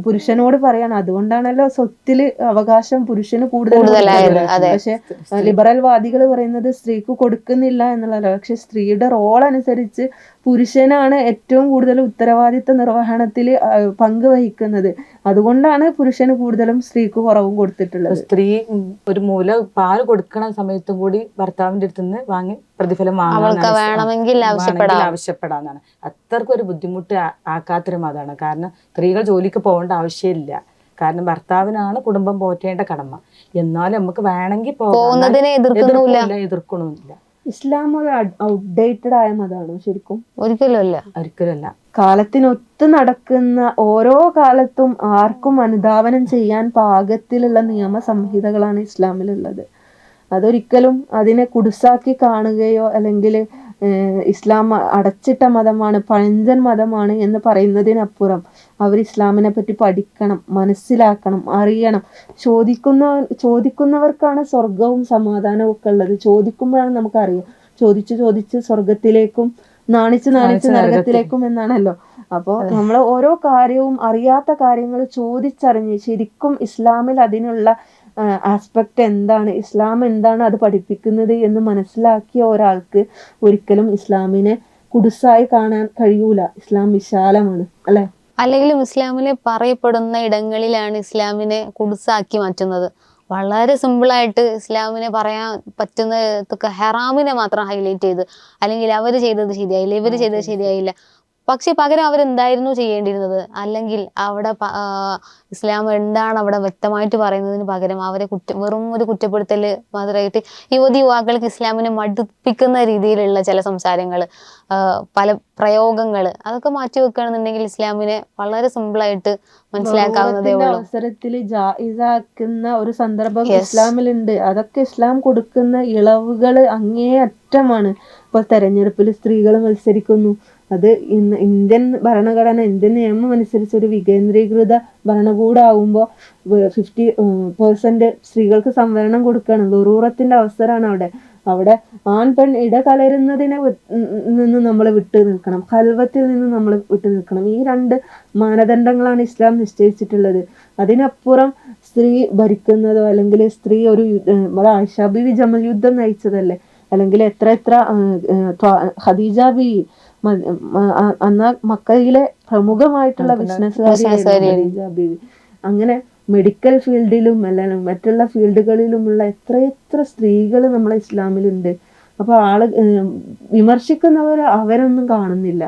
പുരുഷനോട് പറയാണ്. അതുകൊണ്ടാണല്ലോ സ്വത്തിൽ അവകാശം പുരുഷന് കൂടുതൽ കൂടുതലായത്. പക്ഷെ ലിബറൽ വാദികൾ പറയുന്നത് സ്ത്രീക്ക് കൊടുക്കുന്നില്ല എന്നുള്ളതല്ല പക്ഷെ സ്ത്രീയുടെ റോൾ അനുസരിച്ച് പുരുഷനാണ് ഏറ്റവും കൂടുതൽ ഉത്തരവാദിത്ത നിർവഹണത്തിൽ പങ്ക് വഹിക്കുന്നത് അതുകൊണ്ടാണ് പുരുഷന് കൂടുതലും സ്ത്രീക്ക് കുറവും കൊടുത്തിട്ടുള്ളത്. സ്ത്രീ ഒരു മൂല പാൽ കൊടുക്കണ സമയത്തും കൂടി ഭർത്താവിന്റെ അടുത്ത് നിന്ന് വാങ്ങി പ്രതിഫലം വേണമെങ്കിൽ വേണമെങ്കിൽ ആവശ്യപ്പെടാം. ആവശ്യപ്പെടാന്നാണ് അത്രക്കും ഒരു ബുദ്ധിമുട്ട് ആക്കാത്തൊരു മതമാണ് കാരണം സ്ത്രീകൾ ജോലിക്ക് പോകേണ്ട ആവശ്യമില്ല. കാരണം ഭർത്താവിനാണ് കുടുംബം പോറ്റേണ്ട കടമ. എന്നാലും നമുക്ക് വേണമെങ്കിൽ പോകുന്നതിനെ എതിർക്കണമില്ല ഇസ്ലാം ഒരു ഔട്ട്ഡേറ്റഡ് ആയ മതമാണോ ശരിക്കും. ഒരിക്കലും ഒരിക്കലുമല്ല ഒരിക്കലല്ല കാലത്തിനൊത്ത് നടക്കുന്ന ഓരോ കാലത്തും ആർക്കും അനുധാവനം ചെയ്യാൻ പാകത്തിലുള്ള നിയമ സംഹിതകളാണ് ഇസ്ലാമിലുള്ളത്. അതൊരിക്കലും അതിനെ കുടുസാക്കി കാണുകയോ അല്ലെങ്കിൽ ഇസ്ലാം അടച്ചിട്ട മതമാണ് പഴഞ്ചൻ മതമാണ് എന്ന് പറയുന്നതിനപ്പുറം അവർ ഇസ്ലാമിനെ പറ്റി പഠിക്കണം മനസ്സിലാക്കണം അറിയണം. ചോദിക്കുന്ന ചോദിക്കുന്നവർക്കാണ് സ്വർഗവും സമാധാനവും ഒക്കെ ഉള്ളത്. ചോദിക്കുമ്പോഴാണ് നമുക്കറിയാം. ചോദിച്ച് ചോദിച്ച് സ്വർഗത്തിലേക്കും നാണിച്ച് നാണിച്ച് നരകത്തിലേക്കും എന്നാണല്ലോ. അപ്പോൾ നമ്മൾ ഓരോ കാര്യവും അറിയാത്ത കാര്യങ്ങൾ ചോദിച്ചറിഞ്ഞ് ശരിക്കും ഇസ്ലാമിൽ അതിനുള്ള ആസ്പെക്ട് എന്താണ്? ഇസ്ലാം എന്താണ് അത് പഠിപ്പിക്കുന്നത് എന്ന് മനസ്സിലാക്കിയ ഒരാൾക്ക് ഒരിക്കലും ഇസ്ലാമിനെ കുടുസായി കാണാൻ കഴിയൂല. ഇസ്ലാം വിശാലമാണ്. അല്ലെ? അല്ലെങ്കിലും ഇസ്ലാമിലെ പറയപ്പെടുന്ന ഇടങ്ങളിലാണ് ഇസ്ലാമിനെ കുടുസാക്കി മാറ്റുന്നത്. വളരെ സിമ്പിളായിട്ട് ഇസ്ലാമിനെ പറയാൻ പറ്റുന്ന ഹെറാമിനെ മാത്രം ഹൈലൈറ്റ് ചെയ്ത് അല്ലെങ്കിൽ അവർ ചെയ്തത് ശരിയായില്ല ഇവർ ചെയ്തത് ശരിയായില്ല. പക്ഷെ പകരം അവരെന്തായിരുന്നു ചെയ്യേണ്ടിയിരുന്നത്? അല്ലെങ്കിൽ അവിടെ ഇസ്ലാം എന്താണ് അവിടെ വ്യക്തമായിട്ട് പറയുന്നതിന് പകരം അവരെ കുറ്റ വെറും ഒരു കുറ്റപ്പെടുത്തൽ മാത്രമായിട്ട് യുവതി യുവാക്കൾക്ക് ഇസ്ലാമിനെ മടുപ്പിക്കുന്ന രീതിയിലുള്ള ചില സംസാരങ്ങൾ പല പ്രയോഗങ്ങൾ അതൊക്കെ മാറ്റി വെക്കുകയാണെന്നുണ്ടെങ്കിൽ ഇസ്ലാമിനെ വളരെ സിമ്പിളായിട്ട് മനസ്സിലാക്കാവുന്നതേ ഉള്ളൂ. അവസരത്തിൽ ജായിസാക്കുന്ന ഒരു സന്ദർഭം ഇസ്ലാമിലുണ്ട്. അതൊക്കെ ഇസ്ലാം കൊടുക്കുന്ന ഇളവുകൾ അങ്ങേ അറ്റമാണ് ഇപ്പൊ തെരഞ്ഞെടുപ്പിൽ സ്ത്രീകൾ മത്സരിക്കുന്നു. അത് ഇന്ന് ഇന്ത്യൻ ഭരണഘടന ഇന്ത്യൻ നിയമം അനുസരിച്ച് ഒരു വികേന്ദ്രീകൃത ഭരണകൂടമാകുമ്പോൾ ഫിഫ്റ്റി പേഴ്സന്റ് സ്ത്രീകൾക്ക് സംവരണം കൊടുക്കുകയാണ് ദുറൂറത്തിന്റെ അവസരമാണ് അവിടെ. അവിടെ ആൺ പെൺ ഇടകലരുന്നതിനെ നിന്ന് നമ്മൾ വിട്ടു നിൽക്കണം. കൽവത്തിൽ നിന്ന് നമ്മൾ വിട്ടു നിൽക്കണം. ഈ രണ്ട് മാനദണ്ഡങ്ങളാണ് ഇസ്ലാം നിശ്ചയിച്ചിട്ടുള്ളത്. അതിനപ്പുറം സ്ത്രീ ഭരിക്കുന്നതോ അല്ലെങ്കിൽ സ്ത്രീ ഒരു നമ്മുടെ ആയിഷ ബീവി ജമൽ യുദ്ധം നയിച്ചതല്ലേ? അല്ലെങ്കിൽ എത്ര എത്ര ഖദീജ ബി അന്ന് മക്കയിലെ പ്രമുഖമായിട്ടുള്ള ബിസിനസ് അങ്ങനെ മെഡിക്കൽ ഫീൽഡിലും അല്ലെങ്കിൽ മറ്റുള്ള ഫീൽഡുകളിലുമുള്ള എത്രയെത്ര സ്ത്രീകൾ നമ്മളെ ഇസ്ലാമിലുണ്ട്. അപ്പൊ ആൾ വിമർശിക്കുന്നവർ അവരൊന്നും കാണുന്നില്ല.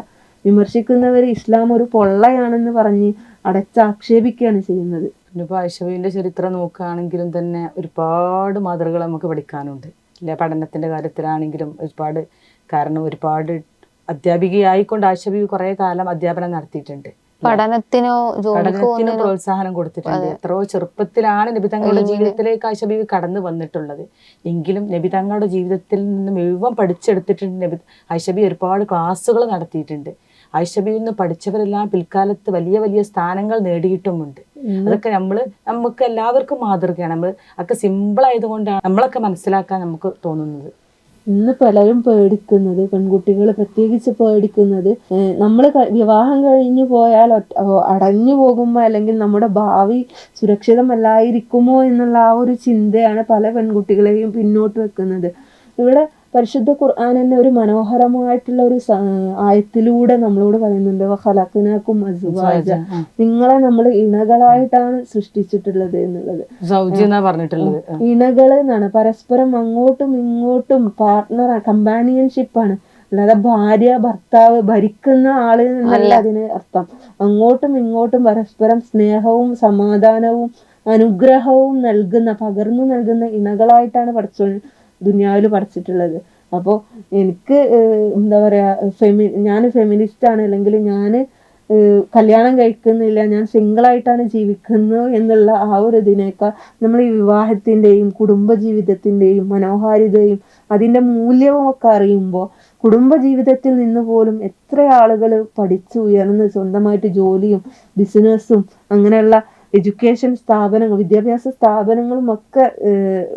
വിമർശിക്കുന്നവർ ഇസ്ലാം ഒരു പൊള്ളയാണെന്ന് പറഞ്ഞ് അടച്ചാക്ഷേപിക്കുകയാണ് ചെയ്യുന്നത്. പിന്നെ ഇപ്പോൾ ചരിത്രം നോക്കുകയാണെങ്കിലും തന്നെ ഒരുപാട് മാതൃകകൾ നമുക്ക് പഠിക്കാനുണ്ട്. അല്ലെ പഠനത്തിന്റെ കാര്യത്തിലാണെങ്കിലും ഒരുപാട് കാരണം ഒരുപാട് അധ്യാപികയായിക്കൊണ്ട് ആശ ബീവി കുറെ കാലം അധ്യാപനം നടത്തിയിട്ടുണ്ട്. പഠനത്തിനോ പഠനത്തിന് പ്രോത്സാഹനം കൊടുത്തിട്ടുണ്ട്. എത്രയോ ചെറുപ്പത്തിലാണ് നബി തങ്ങളുടെ ജീവിതത്തിലേക്ക് ആയിഷ ബീവി കടന്നു വന്നിട്ടുള്ളത്. എങ്കിലും നബി തങ്ങളുടെ ജീവിതത്തിൽ നിന്ന് മുഴുവൻ പഠിച്ചെടുത്തിട്ടുണ്ട് നബി ആയിഷ ബീവി ഒരുപാട് ക്ലാസ്സുകൾ നടത്തിയിട്ടുണ്ട്. ആയിഷ ബീവിൽ നിന്ന് പഠിച്ചവരെല്ലാം പിൽക്കാലത്ത് വലിയ വലിയ സ്ഥാനങ്ങൾ നേടിയിട്ടുമുണ്ട്. അതൊക്കെ നമ്മൾ നമുക്ക് എല്ലാവർക്കും മാതൃകയാണ്. നമ്മൾ ഒക്കെ സിമ്പിൾ ആയതുകൊണ്ടാണ് നമ്മളൊക്കെ മനസ്സിലാക്കാൻ നമുക്ക് തോന്നുന്നത്. ഇന്ന് പലരും പേടിക്കുന്നത് പെൺകുട്ടികൾ പ്രത്യേകിച്ച് പേടിക്കുന്നത് നമ്മൾ വിവാഹം കഴിഞ്ഞു പോയാൽ അടഞ്ഞു പോകുമ്പോൾ അല്ലെങ്കിൽ നമ്മുടെ ഭാവി സുരക്ഷിതമല്ലായിരിക്കുമോ എന്നുള്ള ആ ഒരു ചിന്തയാണ് പല പെൺകുട്ടികളെയും പിന്നോട്ട് വെക്കുന്നത്. ഇവിടെ പരിശുദ്ധ ഖുർആൻ തന്നെ ഒരു മനോഹരമായിട്ടുള്ള ഒരു ആയത്തിലൂടെ നമ്മളോട് പറയുന്നുണ്ട് ഖലഖനാക്കും അസുവാജ. നിങ്ങളെ നമ്മൾ ഇണകളായിട്ടാണ് സൃഷ്ടിച്ചിട്ടുള്ളത് എന്നുള്ളത്. പറഞ്ഞിട്ടുള്ളത്. ഇണകൾ എന്നാണ്. പരസ്പരം അങ്ങോട്ടും ഇങ്ങോട്ടും പാർട്ട്ണർ കമ്പാനിയൻഷിപ്പാണ് അല്ലാതെ ഭാര്യ ഭർത്താവ് ഭരിക്കുന്ന ആൾ എന്നല്ല അതിന് അർത്ഥം. അങ്ങോട്ടും ഇങ്ങോട്ടും പരസ്പരം സ്നേഹവും സമാധാനവും അനുഗ്രഹവും നൽകുന്ന പകർന്നു നൽകുന്ന ഇണകളായിട്ടാണ് പഠിച്ചോ ദുനിയാവിൽ പഠിച്ചിട്ടുള്ളത് അപ്പോൾ എനിക്ക് എന്താ പറയുക ഫെമി ഞാൻ ഫെമിനിസ്റ്റ് ആണ് അല്ലെങ്കിൽ ഞാൻ കല്യാണം കഴിക്കുന്നില്ല ഞാൻ സിംഗിളായിട്ടാണ് ജീവിക്കുന്നത് എന്നുള്ള ആ ഒരു ഇതിനേക്കാൾ നമ്മൾ ഈ വിവാഹത്തിന്റെയും കുടുംബജീവിതത്തിന്റെയും മനോഹാരിതയും അതിന്റെ മൂല്യവും ഒക്കെ അറിയുമ്പോൾ കുടുംബജീവിതത്തിൽ നിന്ന് പോലും എത്ര ആളുകൾ പഠിച്ചു ഉയർന്ന് സ്വന്തമായിട്ട് ജോലിയും ബിസിനസ്സും അങ്ങനെയുള്ള എഡ്യൂക്കേഷൻ സ്ഥാപനങ്ങൾ വിദ്യാഭ്യാസ സ്ഥാപനങ്ങളും ഒക്കെ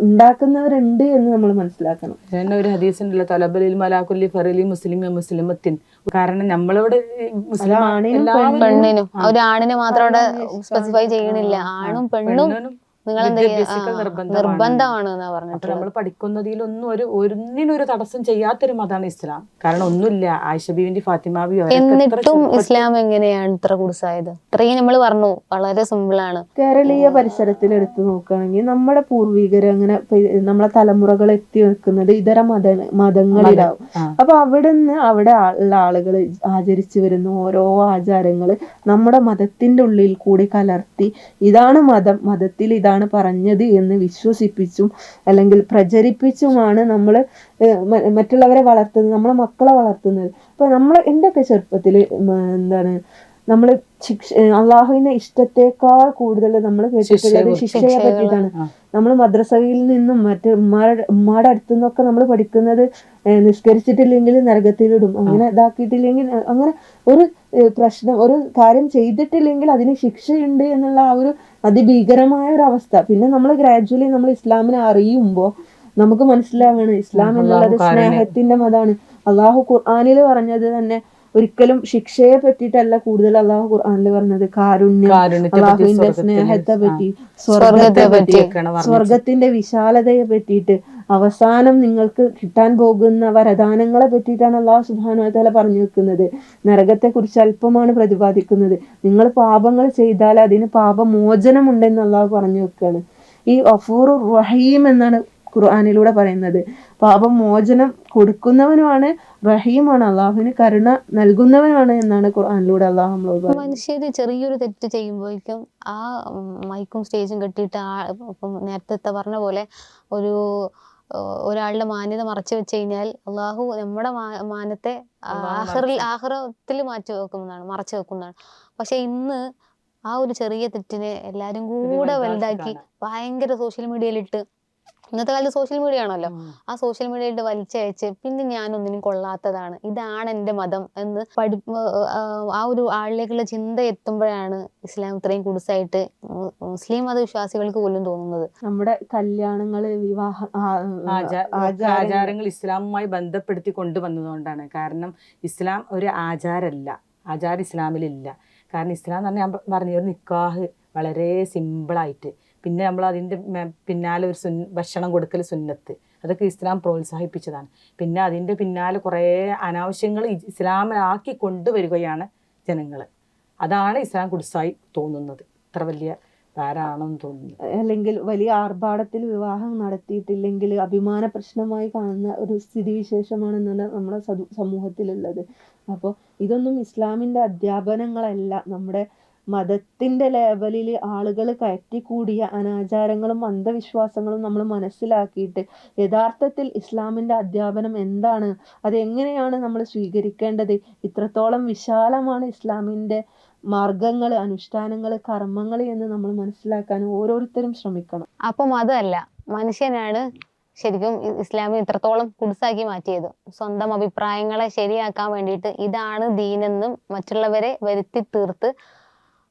ഉണ്ടാക്കുന്നവരുണ്ട് എന്ന് നമ്മൾ മനസ്സിലാക്കണം. തന്നെ ഒരു ഹദീസിനുള്ള തലബലിൽ മലാക്കുല്ലി ഫറലി മുസ്ലിം മുസ്ലിമത്തിൻ. കാരണം നമ്മളിവിടെ മുസ്ലിം ആണിനും എല്ലാവരും പെണ്ണിനും. ഒരു ആണിനെ മാത്രം അവിടെ സ്പെസിഫൈ ചെയ്യണില്ല. ആണും പെണ്ണും നിങ്ങൾ നിർബന്ധമാണ്. പറഞ്ഞിട്ട് നമ്മൾ പഠിക്കുന്നതിലൊന്നും ഒരു ഒന്നിനൊരു തടസ്സം ചെയ്യാത്തൊരു മതാണ് ഇസ്ലാം. കാരണം ഒന്നുമില്ല. ആയിഷ ബീവിന്റെ ഫാത്തിമാബി എന്നിട്ടും ഇസ്ലാം എങ്ങനെയാണ് ഇത്ര കുടുസായത്? ഇത്രയും നമ്മൾ പറഞ്ഞു. വളരെ സിമ്പിൾ ആണ്. കേരളീയ പരിസരത്തിൽ എടുത്തു നോക്കുകയാണെങ്കിൽ നമ്മുടെ പൂർവികർ അങ്ങനെ നമ്മളെ തലമുറകൾ എത്തി നിൽക്കുന്നത് ഇതര മത മതങ്ങളിലാവും. അപ്പൊ അവിടുന്ന് അവിടെ ഉള്ള ആളുകൾ ആചരിച്ചു വരുന്ന ഓരോ ആചാരങ്ങൾ നമ്മുടെ മതത്തിന്റെ ഉള്ളിൽ കൂടി കലർത്തി ഇതാണ് മതം. മതത്തിൽ ഇതാണ് പറഞ്ഞത് എന്ന് വിശ്വസിപ്പിച്ചും അല്ലെങ്കിൽ പ്രചരിപ്പിച്ചുമാണ് നമ്മൾ മറ്റുള്ളവരെ വളർത്തുന്നത് നമ്മളെ മക്കളെ വളർത്തുന്നത്. അപ്പോൾ നമ്മൾ എന്തൊക്കെ ചെറുപ്പത്തിൽ എന്താണ് നമ്മൾ ശിക്ഷ അള്ളാഹുവിന്റെ ഇഷ്ടത്തെക്കാൾ കൂടുതൽ നമ്മൾ കേട്ടിട്ടുള്ളത് ശിക്ഷയെ പറ്റിയിട്ടാണ്. നമ്മൾ മദ്രസയിൽ നിന്നും മറ്റ് ഉമ്മാരുടെ ഉമ്മാടെ അടുത്തു നിന്നൊക്കെ നമ്മൾ പഠിക്കുന്നത് നിഷ്കരിച്ചിട്ടില്ലെങ്കിൽ നരകത്തിലിടും അങ്ങനെ ഇതാക്കിയിട്ടില്ലെങ്കിൽ അങ്ങനെ ഒരു പ്രശ്നം ഒരു കാര്യം ചെയ്തിട്ടില്ലെങ്കിൽ അതിന് ശിക്ഷയുണ്ട് എന്നുള്ള ആ ഒരു അതിഭീകരമായ ഒരു അവസ്ഥ പിന്നെ നമ്മൾ ഗ്രാജുവലി നമ്മൾ ഇസ്ലാമിനെ അറിയുമ്പോൾ നമുക്ക് മനസ്സിലാവാണ്. ഇസ്ലാം എന്നുള്ളത് സ്നേഹത്തിന്റെ മതമാണ് അള്ളാഹു ഖുർആാനിൽ പറഞ്ഞത് തന്നെ ഒരിക്കലും ശിക്ഷയെ പറ്റിയിട്ടല്ല കൂടുതൽ അള്ളാഹു ഖുർആാനിൽ പറഞ്ഞത്. കാരുണ്യം അള്ളാഹുവിന്റെ സ്നേഹത്തെ പറ്റി സ്വർഗത്തെ പറ്റി. സ്വർഗത്തിന്റെ വിശാലതയെ പറ്റിയിട്ട് അവസാനം നിങ്ങൾക്ക് കിട്ടാൻ പോകുന്ന വരദാനങ്ങളെ പറ്റിയിട്ടാണ് അള്ളാഹു സുബാനുവല പറഞ്ഞു വെക്കുന്നത്. നരകത്തെ കുറിച്ച് അല്പമാണ് പ്രതിപാദിക്കുന്നത്. നിങ്ങൾ പാപങ്ങൾ ചെയ്താൽ അതിന് പാപമോചനമുണ്ടെന്ന് അള്ളാഹു പറഞ്ഞു വെക്കുകയാണ് ഈ അഫൂർ റഹീം എന്നാണ് ഖുർആാനിലൂടെ പറയുന്നത്. പാപമോചനം കൊടുക്കുന്നവനുമാണ് റഹീമാണ്. അള്ളാഹുവിന് കരുണ നൽകുന്നവനാണ് എന്നാണ് ഖുർആാനിലൂടെ അള്ളാഹു നമ്മളോട് പറയുന്നത്. മനുഷ്യര് ചെറിയൊരു തെറ്റ് ചെയ്യുമ്പോഴേക്കും ആ മൈക്കും സ്റ്റേജും കെട്ടിയിട്ട് ആ ഇപ്പം നേരത്തെ പറഞ്ഞ പോലെ ഒരു ഒരാളുടെ മാന്യത മറച്ചു വെച്ച് കഴിഞ്ഞാൽ അള്ളാഹു നമ്മുടെ മാനത്തെ ആഹ്റിൽ ആഹ്റത്തിൽ മാറ്റി വെക്കുന്നതാണ് മറച്ചു വെക്കുന്നതാണ്. പക്ഷെ ഇന്ന് ആ ഒരു ചെറിയ തെറ്റിനെ എല്ലാരും കൂടെ വലുതാക്കി ഭയങ്കര സോഷ്യൽ മീഡിയയിലിട്ട് ഇന്നത്തെ കാലത്ത് സോഷ്യൽ മീഡിയ ആണല്ലോ. ആ സോഷ്യൽ മീഡിയയിൽ വലിച്ചയച്ച് പിന്നെ ഞാനൊന്നിനും കൊള്ളാത്തതാണ്. ഇതാണ് എന്റെ മതം എന്ന് പഠി ആ, ഒരു ആളിലേക്കുള്ള ചിന്ത എത്തുമ്പോഴാണ് ഇസ്ലാം ഇത്രയും കുടുസായിട്ട് മുസ്ലിം മതവിശ്വാസികൾക്ക് പോലും തോന്നുന്നത്. നമ്മുടെ കല്യാണങ്ങൾ വിവാഹ ആചാരങ്ങൾ. ഇസ്ലാമുമായി ബന്ധപ്പെടുത്തി കൊണ്ടുവന്നതുകൊണ്ടാണ്. കാരണം ഇസ്ലാം ഒരു ആചാരമല്ല ആചാരം ഇസ്ലാമിലില്ല. കാരണം ഇസ്ലാം എന്ന് പറഞ്ഞാൽ ഞാൻ പറഞ്ഞ പറഞ്ഞു ഒരു നിക്കാഹ് വളരെ സിമ്പിളായിട്ട് പിന്നെ നമ്മൾ അതിന്റെ പിന്നാലെ ഒരു സുൻ ഭക്ഷണം കൊടുക്കൽ സുന്നത്ത്. അതൊക്കെ ഇസ്ലാം പ്രോത്സാഹിപ്പിച്ചതാണ്. പിന്നെ അതിന്റെ പിന്നാലെ കുറേ അനാവശ്യങ്ങൾ ഇസ്ലാമിലാക്കി കൊണ്ടുവരികയാണ് ജനങ്ങൾ. അതാണ് ഇസ്ലാം കുടിസായി തോന്നുന്നത്. ഇത്ര വലിയ ഭാരമാണെന്ന് തോന്നുന്നു. അല്ലെങ്കിൽ വലിയ ആർഭാടത്തിൽ വിവാഹം നടത്തിയിട്ടില്ലെങ്കിൽ അഭിമാന പ്രശ്നമായി കാണുന്ന ഒരു സ്ഥിതിവിശേഷമാണെന്നാണ് നമ്മുടെ സമൂഹത്തിലുള്ളത്. അപ്പോൾ ഇതൊന്നും ഇസ്ലാമിന്റെ അധ്യാപനങ്ങളല്ല. നമ്മുടെ മതത്തിന്റെ ലേബലിൽ ആളുകൾ കയറ്റിക്കൂടിയ അനാചാരങ്ങളും അന്ധവിശ്വാസങ്ങളും നമ്മൾ മനസ്സിലാക്കിയിട്ട് യഥാർത്ഥത്തിൽ ഇസ്ലാമിന്റെ അധ്യാപനം എന്താണ്? അതെങ്ങനെയാണ് നമ്മൾ സ്വീകരിക്കേണ്ടത്? ഇത്രത്തോളം വിശാലമാണ് ഇസ്ലാമിന്റെ മാർഗങ്ങൾ അനുഷ്ഠാനങ്ങൾ കർമ്മങ്ങൾ എന്ന് നമ്മൾ മനസ്സിലാക്കാൻ ഓരോരുത്തരും ശ്രമിക്കണം. അപ്പം അതല്ല മനുഷ്യനാണ് ശരിക്കും ഇസ്ലാമിൽ ഇത്രത്തോളം കുടിസാക്കി മാറ്റിയത്. സ്വന്തം അഭിപ്രായങ്ങളെ ശരിയാക്കാൻ വേണ്ടിയിട്ട് ഇതാണ് ദീനെന്നും മറ്റുള്ളവരെ വരുത്തി തീർത്ത്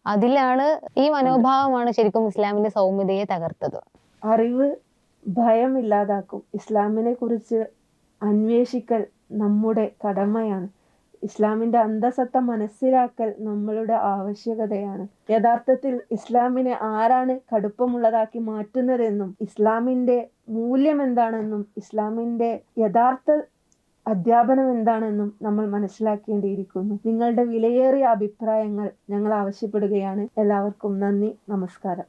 അതിലാണ് ഈ മനോഭാവമാണ് ശരിക്കും ഇസ്ലാമിന്റെ സൗമ്യതയെ തകർത്തത്. അറിവ് ഭയം ഇല്ലാതാക്കും. ഇസ്ലാമിനെ കുറിച്ച് അന്വേഷിക്കൽ നമ്മുടെ കടമയാണ്. ഇസ്ലാമിന്റെ അന്തസത്ത മനസ്സിലാക്കൽ നമ്മളുടെ ആവശ്യകതയാണ്. യഥാർത്ഥത്തിൽ ഇസ്ലാമിനെ ആരാണ് കടുപ്പമുള്ളതാക്കി മാറ്റുന്നതെന്നും ഇസ്ലാമിന്റെ മൂല്യം എന്താണെന്നും ഇസ്ലാമിന്റെ യഥാർത്ഥ അധ്യാപനം എന്താണെന്നും നമ്മൾ മനസ്സിലാക്കേണ്ടിയിരിക്കുന്നു. നിങ്ങളുടെ വിലയേറിയ അഭിപ്രായങ്ങൾ ഞങ്ങൾ ആവശ്യപ്പെടുകയാണ്. എല്ലാവർക്കും നന്ദി. നമസ്കാരം.